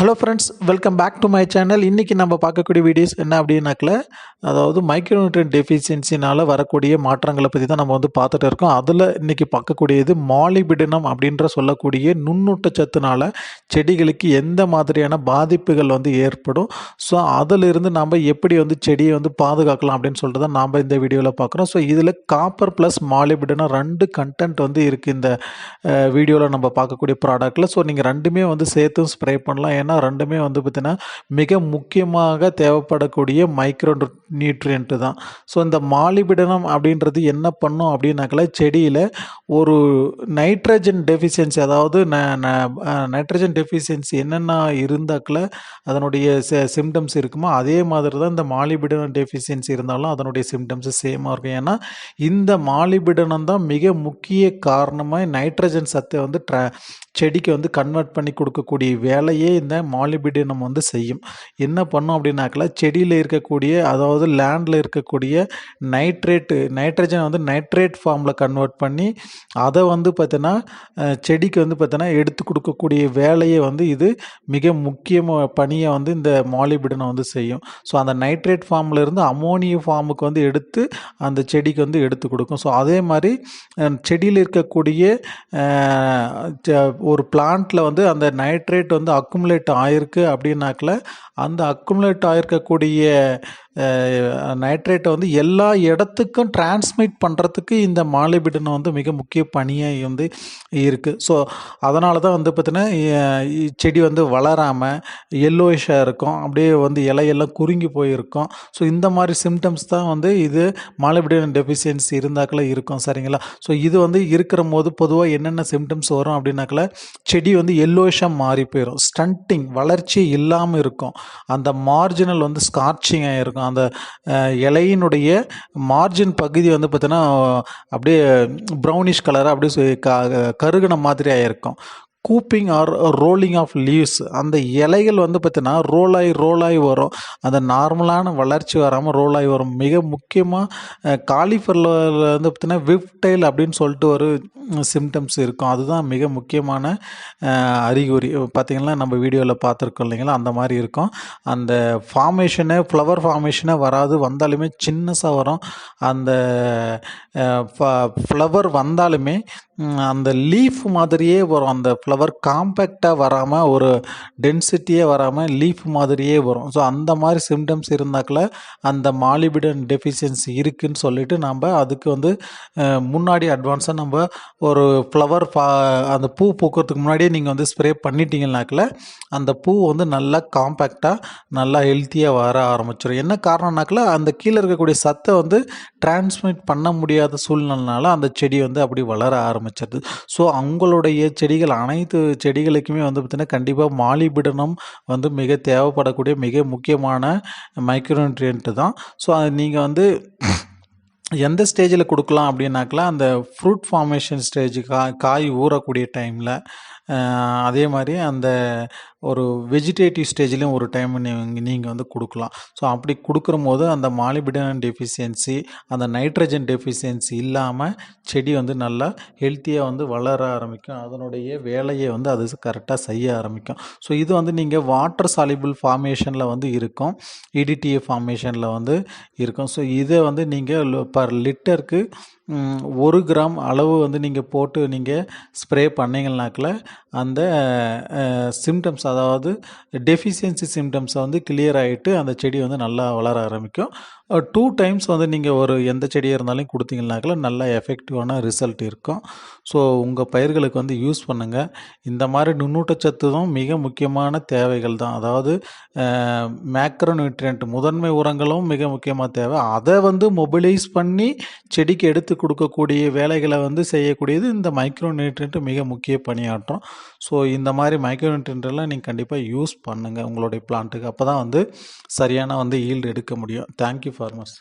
Hello friends welcome back to my channel இன்றைக்கி நம்ம பார்க்கக்கூடிய வீடியோஸ் என்ன அப்படின்னாக்கல அதாவது மைக்ரோநியூட்ரியன் டெஃபிஷியன்சினால் வரக்கூடிய மாற்றங்களை பற்றி தான் நம்ம வந்து பார்த்துட்டு இருக்கோம். அதில் இன்றைக்கி பார்க்கக்கூடியது மாலிபிடினம் அப்படின்ற சொல்லக்கூடிய நுண்ணூட்டச்சத்துனால செடிகளுக்கு எந்த மாதிரியான பாதிப்புகள் வந்து ஏற்படும். ஸோ அதிலிருந்து நம்ம எப்படி வந்து செடியை வந்து பாதுகாக்கலாம் அப்படின்னு சொல்லிட்டு தான் நாம் இந்த வீடியோவில் பார்க்குறோம். ஸோ இதில் காப்பர் ப்ளஸ் மாலிபிடினம் ரெண்டு கண்டென்ட் வந்து இருக்குது இந்த வீடியோவில் நம்ம பார்க்கக்கூடிய ப்ராடக்ட்டில் ஸோ நீங்கள் ரெண்டுமே வந்து சேர்த்தும் ஸ்ப்ரே பண்ணலாம். ஏன்னா ரெண்டுமே வந்து பார்த்தீங்கன்னா மிக முக்கியமாக தேவைப்படக்கூடிய மைக்ரோ நியூட்ரியன்ட்டு தான். ஸோ இந்த மாலிபிடனம் அப்படின்றது என்ன பண்ணும் அப்படின்னாக்கல செடியில் ஒரு நைட்ரஜன் டெஃபிஷியன்சி அதாவது நைட்ரஜன் டெஃபிஷியன்சி என்னென்ன இருந்தாக்கில் அதனுடைய சிம்டம்ஸ் இருக்குமோ? அதே மாதிரி தான் இந்த மாலிபிடனம் டெஃபிஷியன்சி இருந்தாலும் அதனுடைய சிம்டம்ஸ் சேமாக இருக்கும். ஏன்னா இந்த மாலிபிடனம் தான் மிக முக்கிய காரணமாக நைட்ரஜன் சத்தை வந்து ட்ர செடிக்கு வந்து கன்வெர்ட் பண்ணி கொடுக்கக்கூடிய வேலையே இந்த மாலிபிடனம் வந்து செய்யும். என்ன பண்ணும் அப்படின்னாக்கல செடியில் இருக்கக்கூடிய அதாவது லேண்டில் இருக்கக்கூடிய நைட்ரேட்டு நைட்ரஜனை வந்து நைட்ரேட் ஃபார்மில் கன்வெர்ட் பண்ணி அதை வந்து பார்த்தீங்கன்னா செடிக்கு வந்து பார்த்தீங்கன்னா எடுத்து கொடுக்கக்கூடிய வேலையை வந்து இது மிக முக்கியமாக பணியை வந்து இந்த மாலிபிடனை வந்து செய்யும். ஸோ அந்த நைட்ரேட் ஃபார்மில் இருந்து அமோனிய ஃபார்முக்கு வந்து எடுத்து அந்த செடிக்கு வந்து எடுத்து கொடுக்கும். ஸோ அதே மாதிரி செடியில் இருக்கக்கூடிய ஒரு பிளான்ட்டில் வந்து அந்த நைட்ரேட் வந்து அக்குமுலேட் ஆயிருக்கு அப்படின்னாக்கில் அந்த அக்குமுலேட் ஆயிருக்கக்கூடிய நைட்ரேட்டை வந்து எல்லா இடத்துக்கும் டிரான்ஸ்மிட் பண்ணுறதுக்கு இந்த மாலிபிடன் வந்து மிக முக்கிய பணியாக வந்து இருக்குது ஸோ அதனால தான் வந்து பார்த்திங்கன்னா செடி வந்து வளராமல் எல்லோயிஷாக இருக்கும். அப்படியே வந்து இலையெல்லாம் குறுங்கி போயிருக்கும். ஸோ இந்த மாதிரி சிம்டம்ஸ் தான் வந்து இது மாலிபிடன் டெஃபிஷியன்சி இருந்தாக்கில் இருக்கும். சரிங்களா? ஸோ இது வந்து இருக்கிற போது பொதுவாக என்னென்ன சிம்டம்ஸ் வரும் அப்படின்னாக்கில் செடி வந்து எல்லோயிஷாக மாறி போயிடும் ஸ்டண்டிங் வளர்ச்சி இல்லாமல் இருக்கும். அந்த மார்ஜினல் வந்து ஸ்கார்ச்சிங் ஆகிருக்கும் அந்த இலையினுடைய மார்ஜின் பகுதி வந்து பார்த்தீங்கன்னா அப்படியே ப்ரௌனிஷ் கலராக அப்படியே கருகின மாதிரி ஆகிருக்கும் cupping or rolling of leaves அந்த இலைகள் வந்து பார்த்திங்கன்னா ரோலாகி ரோலாகி வரும். அந்த நார்மலான வளர்ச்சி வராமல் ரோலாகி வரும். மிக முக்கியமாக காலிஃபரில் வந்து பார்த்திங்கன்னா விப்டைல் அப்படின்னு சொல்லிட்டு ஒரு சிம்டம்ஸ் இருக்கும். அதுதான் மிக முக்கியமான அறிகுறி. பார்த்திங்கன்னா நம்ம வீடியோவில் பார்த்துருக்கோம் இல்லைங்களா? அந்த மாதிரி இருக்கும். அந்த ஃபார்மேஷனு ஃப்ளவர் ஃபார்மேஷனே வராது. வந்தாலுமே சின்னஸாக வரும். அந்த ஃப்ளவர் வந்தாலுமே அந்த லீஃப் மாதிரியே வரும். அந்த ஃப்ளவர் காம்பேக்டாக வராமல் ஒரு டென்சிட்டியே வராமல் லீஃப் மாதிரியே வரும். ஸோ அந்த மாதிரி சிம்டம்ஸ் இருந்தாக்கில் அந்த மாலிபிடன் டெஃபிஷியன்சி இருக்குதுன்னு சொல்லிட்டு நம்ம அதுக்கு வந்து முன்னாடி அட்வான்ஸாக நம்ம ஒரு ஃப்ளவர் பா அந்த பூ பூக்கிறதுக்கு முன்னாடியே நீங்கள் வந்து ஸ்ப்ரே பண்ணிட்டீங்கனாக்கில் அந்த பூ வந்து நல்லா காம்பேக்டாக நல்லா ஹெல்த்தியாக வர ஆரம்பிச்சிடும் என்ன காரணம்னாக்கில் அந்த கீழே இருக்கக்கூடிய சத்தை வந்து டிரான்ஸ்மிட் பண்ண முடியாத சூழ்நிலைனால அந்த செடி வந்து அப்படி வளர ஆரம்பிச்சிருது. ஸோ அவங்களுடைய செடிகள் அனை அனைத்து செடிகளுக்குமே வந்து பார்த்திங்கன்னா கண்டிப்பாக மாலிபிடனம் வந்து மிக தேவைப்படக்கூடிய மிக முக்கியமான மைக்ரோன்ட்ரியன்ட்டு தான். ஸோ அது நீங்கள் வந்து எந்த ஸ்டேஜில் கொடுக்கலாம் அப்படின்னாக்கலாம் அந்த ஃப்ரூட் ஃபார்மேஷன் ஸ்டேஜ் கா காய் ஊறக்கூடிய டைமில் அதே மாதிரி அந்த ஒரு வெஜிடேட்டிவ் ஸ்டேஜ்லேயும் ஒரு டைம் நீங்கள் நீங்கள் வந்து கொடுக்கலாம். ஸோ அப்படி கொடுக்குற போது அந்த மாலிபிடன் டெஃபிஷியன்சி அந்த நைட்ரஜன் டெஃபிஷியன்சி இல்லாமல் செடி வந்து நல்லா ஹெல்த்தியாக வந்து வளர ஆரம்பிக்கும். அதனுடைய வேலையை வந்து அது கரெக்டாக செய்ய ஆரம்பிக்கும். ஸோ இது வந்து நீங்கள் வாட்டர் சாலிபிள் ஃபார்மேஷனில் வந்து இருக்கும். இடிடிஏ ஃபார்மேஷனில் வந்து இருக்கும். ஸோ இதை வந்து நீங்கள் பர் லிட்டருக்கு ஒரு கிராம் அளவு வந்து நீங்கள் போட்டு நீங்கள் ஸ்ப்ரே பண்ணிங்கனாக்கில் அந்த சிம்டம்ஸ் அதாவது டெஃபிஷியன்சி சிம்டம்ஸை வந்து கிளியர் ஆகிட்டு அந்த செடி வந்து நல்லா வளர ஆரம்பிக்கும். டூ டைம்ஸ் வந்து நீங்கள் ஒரு எந்த செடியாக இருந்தாலும் கொடுத்தீங்கனாக்கில் நல்ல எஃபெக்டிவான ரிசல்ட் இருக்கும். ஸோ உங்கள் பயிர்களுக்கு வந்து யூஸ் பண்ணுங்கள் இந்த மாதிரி நுண்ணூட்டச்சத்து தான் மிக முக்கியமான தேவைகள் தான். அதாவது மேக்ரோ நியூட்ரியன்ட் முதன்மை உரங்களும் மிக முக்கியமாக தேவை. அதை வந்து மொபிலைஸ் பண்ணி செடிக்கு எடுத்து கொடுக்கக்கூடிய வேலைகளை வந்து செய்யக்கூடியது இந்த மைக்ரோ நியூட்ரியன்ட் மிக முக்கிய பணியாற்றும். ஸோ இந்த மாதிரி மைக்ரோ நியூட்ரியன்ட்லாம் நீங்கள் கண்டிப்பாக யூஸ் பண்ணுங்கள் உங்களுடைய பிளான்ட்டுக்கு அப்போ தான் வந்து சரியான வந்து ஈல்டு எடுக்க முடியும். Thank you farmers